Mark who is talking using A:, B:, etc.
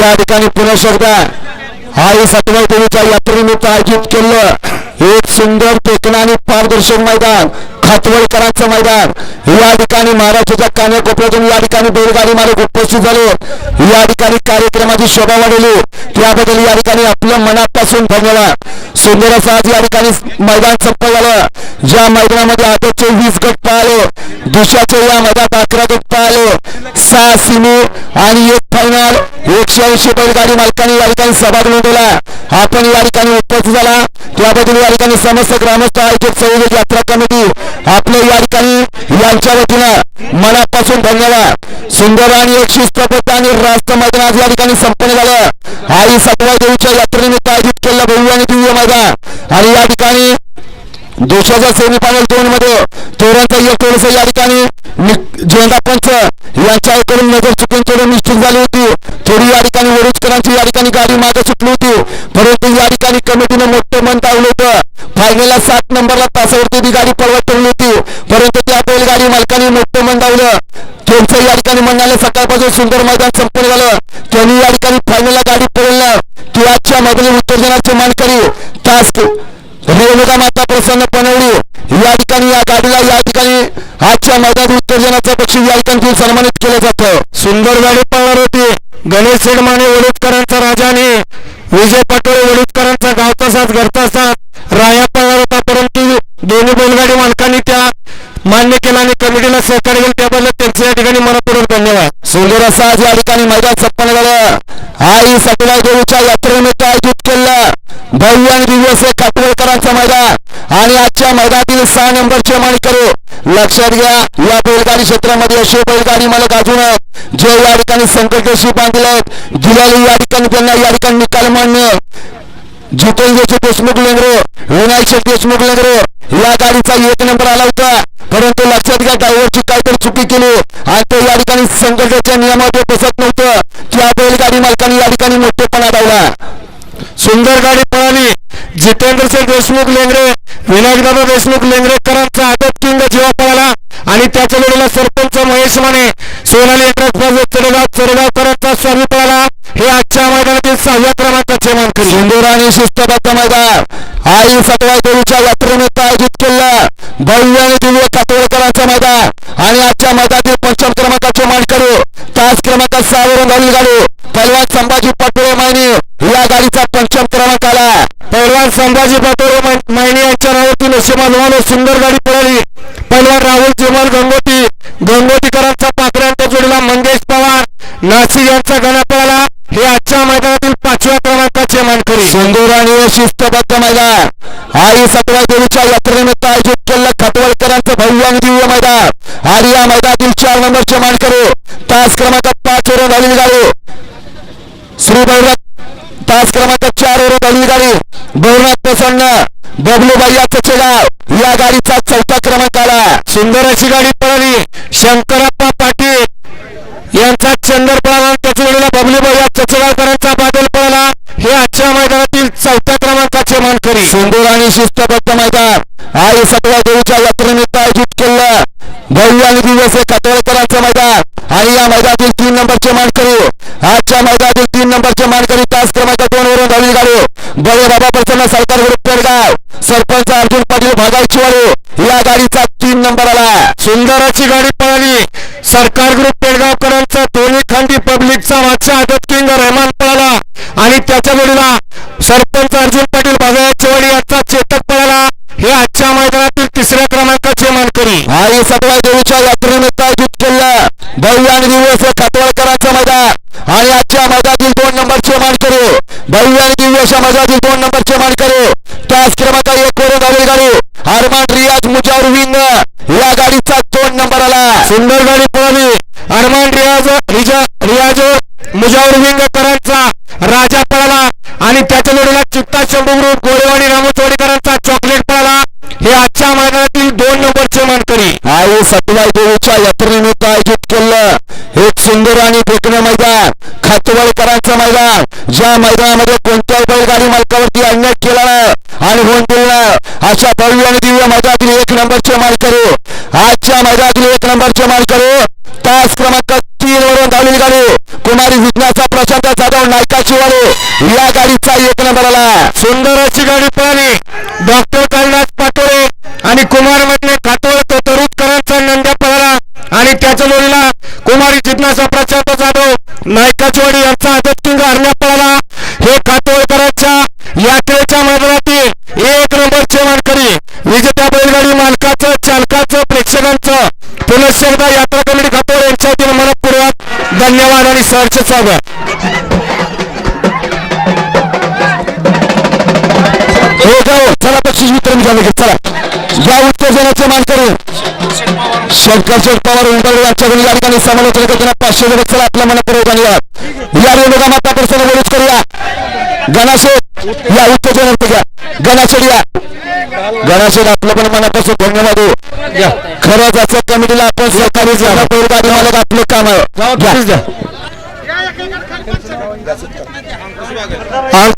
A: या ठिकाणी पुन्हा शब्दा आई सतवाई देवीच्या यात्रेनिमित्त आयोजित केलं. एक सुंदर टेकणं आणि पारदर्शक मैदान खातवळकरांचं मैदान. या ठिकाणी महाराष्ट्राच्या कान्याकोपऱ्यातून या ठिकाणी बैलगाडी मालक उपस्थित झाले. या ठिकाणी कार्यक्रमाची शोभा वाढवली त्याबद्दल या ठिकाणी आपल्या मनापासून धन्यवाद. सुंदर असं आज या ठिकाणी मैदान संपन्न झालं. ज्या मैदानामध्ये आदतचे वीस गट पाहिलो दुसऱ्याचे या मैदानात अकरा गट पाहिलो. सहा सिमी आणि एक फायनल एकशे ऐंशी बैलगाडी मालकांनी या ठिकाणी सहभाग नोंदवला. आपण या ठिकाणी उपस्थित झाला. त्याबद्दल या ठिकाणी समस्त ग्रामस्थ आयोजक संयोजक यात्रा कमिटी आपले या ठिकाणी यांच्या वतीनं मनापासून धन्यवाद. सुंदर आणि एक शिस्तबद्ध आणि राष्ट्र मैदान आज या ठिकाणी संपन्न झालं. आई सत्वा देवीच्या यात्रेनिमित्त आयोजित केलेलं भव्य आणि फायदा आणि या ठिकाणी देशाच्या सेमीफायनल दोन मध्ये तोरणचा एक थोडस या ठिकाणी नि- झेंडा पंच यांच्याकडून नजर चुकून थोडी निश्चित झाली होती. थोडी या ठिकाणी वरुजकरांची या ठिकाणी गाडी मागे सुटली होती. परंतु या ठिकाणी कमिटीने मोठं मन दावलं होतं. फायनलला सात नंबरला तासावरती ती गाडी परवा ठेवली होती. परंतु त्या बैलगाडी मालकाने मोठं मन दावलं त्यांचं या ठिकाणी म्हणाले सकाळपासून सुंदर मैदान संपन्न झालं त्यांनी या ठिकाणी फायनलला गाडी पळवलं की आजच्या मैदानी उत्तेजनाचे मान तास रेणुका माता प्रसन्न पनवडी या ठिकाणी या गाडीला या ठिकाणी आजच्या मैदान उत्तेजनाचा पक्षी आयकन घेऊन सन्मानित केलं जातं. सुंदर गाडी पळणार होती. गणेश सेडमाने वडुतकरांचा राजाने. विजय पाटोळे वडुतकरांचा गावता साथ घरचा साथ राया पळणार होता परंतु दोन्ही बैलगाडी मालकांनी त्या मान्य केला आणि कमिटीला सहकार्य केलं. त्याबद्दल त्यांचे या ठिकाणी मनपूर्वक धन्यवाद. सुंदर असा आज या ठिकाणी मैदान संपन्न झालं. आई सतला देवीच्या यात्रेनिमित्त आयोजित केलं. भव्य आणि दिव्य असे काटवळकरांचं मैदान. आणि आजच्या मैदानातील सहा नंबरचे मानकरू लक्षात घ्या. या बैलगाडी क्षेत्रामध्ये असे बैलगाडी मालक अजून जे या ठिकाणी संकटशी बांधले आहेत. दिलेली या ठिकाणी त्यांना या ठिकाणी निकाल मान्य जितेंद्रचे देशमुख लेंगरे विनायक शेठ देशमुख लेंगरे या गाडीचा एक नंबर आला होता. परंतु लक्षात घ्या ड्रायव्हरची काहीतरी चुकी केली. आणि ते या ठिकाणी संकटाच्या नियमामध्ये बसत नव्हतं. त्या बैलगाडी मालकाने या ठिकाणी मोठेपणा दावला. सुंदर गाडी पळाली. जितेंद्र देशमुख लेंगरे विनायकदादा देशमुख लेंगरेकरांचा आदत जीवा पळाला. आणि त्याच्या जोडीला सरपंच महेश माने सोनाली एंटरप्राइज चढगाव स्वामी पळाला. हे आजच्या मैदानातील सहाव्या क्रमांकाचे मानकरी. सिंदूर आणि शिस्तबद्ध मैदान. आई सगळ्या देवीच्या यात्रेनिमित्त आयोजित केलं भव्य आणि दिव्य कातोळकरांचं मैदान. आणि आजच्या मैदानातील पंचम क्रमांकाचे मानकरी तास क्रमांक सहावरून घालून गाडी. पहलवान संभाजी पाटोळे मायनी या गाडीचा पंचम क्रमांक आला. पहलवान संभाजी पाटोळे मै- मायनी यांच्या नावातून नशिबाजवान सुंदर गाडी क्रमांकाचे मानकरी सुंदर आणि शिस्तबद्ध मैदान. आई सतरा देवीच्या यात्रेनिमित्त आयोजित केलेलं खटवळकरांचं भव्य आणि दिव्य मैदान. आणि या मैदानातील चार नंबरचे मानकरी तास क्रमांक पाच वरून झालेली गाडी श्री भैरव तास क्रमांक चार वरून झालेली गाडी भैरनाथ प्रसन्न बबलू भैया चचेगाव या गाडीचा चौथा क्रमांक आला. सुंदर अशी गाडी पळाली. शंकरप्पा पाटील यांचा चंदर त्याच्या वेळेला बबलू भैया चचेगावकरांचा बादल पळाला हे आजच्या मैदानातील क्रमांकाचे मानकरी सुंदर आणि शिस्तबद्ध मैदान. आई सतरा देवीच्या यात्रेनिमित्त आयोजित केलं. भव्य आणि दिवस खतवळकरांचं मैदान. आणि या मैदानातील तीन नंबरचे मानकरी. आजच्या मैदानातील तीन नंबरचे मानकरी तास क्रमांक दोन वरून धावली गाडी बळे बाबा प्रसन्न सरकार ग्रुप पेडगाव. सरपंच अर्जुन पाटील भागाई चिवाडू. या गाडीचा तीन नंबर आला. सुंदर अशी गाडी पळाली. सरकार ग्रुप पेडगावकरांचा दोन्ही खांदी पब्लिकचा मागचा आदत किंग रहमान पळाला. आणि त्याच्या जोडीला सरपंच अर्जुन पाटील भागाई चिवाडी यांचा चेतक पळाला. हे आजच्या मैदानातील तिसऱ्या क्रमांकाचे मानकरी. आई सतवाई देवीच्या यात्रेनिमित्त आयोजित केलं भव्य आणि दिवस खतवळकरांचं मैदान आणि आजच्या मैदानातील दोन नंबरचे मानकरी. भव्य आणि दिव्य अशा मैदानातील दोन नंबरचे मानकरी. त्याच क्रमांक एक वरून आलेली गाडी. अरमान रियाज मुजावर विंग. या गाडीचा दोन नंबर आला. सुंदर गाडी पळाली. अरमान रियाज रिजा रियाज मुजावर पळाला आणि त्याच्या जोडीला चित्ता शंभूगृह ग्रुप गोरेवाडी रामचवाडीकरांचा चॉकलेट पळाला. हे आजच्या मैदानातील दोन नंबरचे मानकरी. आई सतुबाई देवीच्या यात्रेनिमित्त आयोजित केलं. एक सुंदर आणि देखणं मैदान खातवळकरांचं मैदान. ज्या मैदानामध्ये कोणत्याही बैलगाडी मालकावरती अन्याय केला आणि होऊन दिला अशा भव्य आणि दिव्य मैदानातील एक नंबरचे मानकरी. आजच्या मैदानातील एक नंबरचे मानकरी तास क्रमांक
B: सुंदर डॉक्टर कैलास पाटोळे आणि कुमार मधले खातोळ तरुजकरांचा नंद्या पळाला आणि त्याच्या जोडीला कुमारी जिज्ञासा प्रशांत जाधव नायका नायकाचवाडी यांचा आदतकिंग हरण्या पळाला. हे खातोळकरांच्या यात्रेच्या मैदानातील एक नंबरचे मानकरी विजेत्या बैलगाडी मालकाचं चालकाचं प्रेक्षकांचं पुनश्च एकदा यात्रा कमिटी खातोळ यांच्या वतीने मनपूर्वक धन्यवाद आणि सहर्ष स्वागत.
A: की चला या उत्तेजनाचे मानकरी शंकर शेठ पवार उंबरडे यांच्याकडून या ठिकाणी समालोचन करताना पाचशे जण चला आपल्या मनापूर्वक धन्यवाद या रेणुका माता प्रसन्न बोलूच करूया गणाशेठ या उत्तेजनार्थ घ्या गणाशेठ या गणाशेठ आपलं पण मनापासून धन्यवाद हो खरंच असं कमिटीला आपण सहकारी झाला बैलगाडी मालक आपलं काम आहे घ्या.